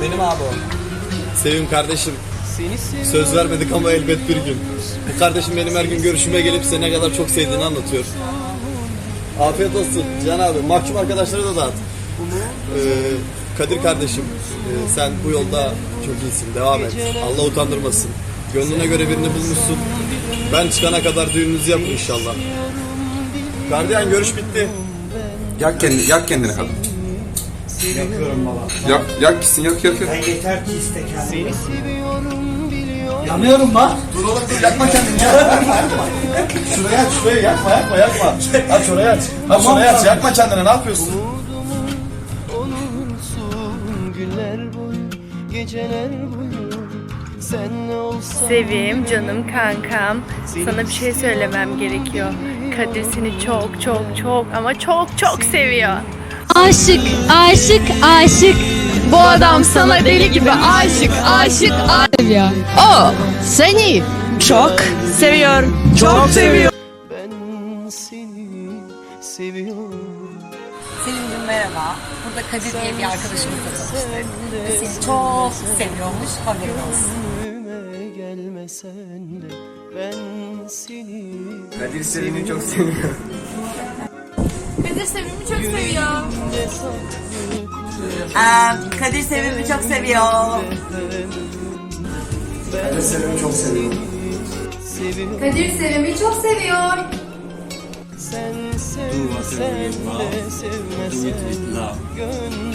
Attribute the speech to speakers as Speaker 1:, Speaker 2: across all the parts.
Speaker 1: Benim abi o. Sevim kardeşim. Söz vermedik ama elbet bir gün. Bu kardeşim benim her gün görüşüme gelip seni ne kadar çok sevdiğini anlatıyor. Afiyet olsun Can abi. Mahkum arkadaşlara da dağıt. Ee, Kadir kardeşim e, sen bu yolda çok iyisin. Devam et. Allah utandırmasın. Gönlüne göre birini bulmuşsun. Ben çıkana kadar düğününüzü yapın inşallah. Gardiyan görüş bitti.
Speaker 2: Yak kendini, yak kendini kadın.
Speaker 3: Yapıyorum baba.
Speaker 2: Yak, yak gitsin, yak yak yak.
Speaker 3: Ben yeter ki iste kendini. Yanıyorum lan.
Speaker 1: Dur oğlum dur yakma kendini ya. şuraya aç şuraya yakma yakma yakma. Aç oraya aç. Aç oraya aç yakma kendini ne yapıyorsun?
Speaker 4: Sevim, canım kankam. Sana bir şey söylemem gerekiyor. Kadir seni çok çok çok ama çok çok seviyor.
Speaker 5: Aşık, aşık, aşık. Bu adam sana deli gibi aşık, aşık, aşık ya. O seni çok seviyor. Çok seviyor.
Speaker 6: ben seni seviyorum
Speaker 7: Selim'cim merhaba. Burada Kadir diye bir arkadaşımızla tanıştık. Seni çok seviyormuş haberin olsun.
Speaker 6: Gelmesen de ben seni
Speaker 2: Kadir Selim'i çok seviyorum.
Speaker 5: Kadir Sevim'i çok seviyor.
Speaker 7: Kadir Sevim'i çok seviyor.
Speaker 2: Kadir Selim'i çok seviyorum.
Speaker 6: seviyorum
Speaker 5: Kadir Sevim'i çok seviyor.
Speaker 6: Sen sevsen de sevmesen Gönlüm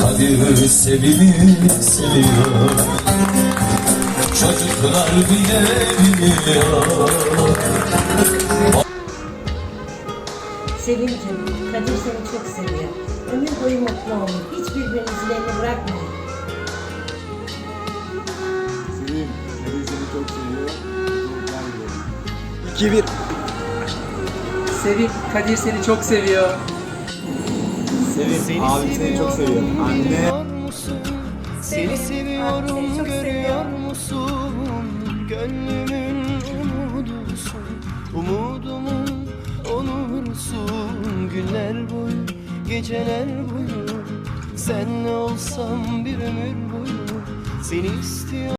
Speaker 8: Kadir sevimi seviyor Çocuklar bile biliyor
Speaker 9: Sevincim, Kadir seni çok seviyor. Ömür boyu mutlu olun. Hiç birbirinizin elini bırakmayın.
Speaker 3: Sevim, Kadir seni çok seviyor.
Speaker 1: Sevim abim seni çok seviyor. Anne.
Speaker 6: Görüyor musun? Seni seviyorum görüyor musun? Gönlümün Günler boyu geceler boyu. Sen ne olsam bir ömür boyu Seni istiyorum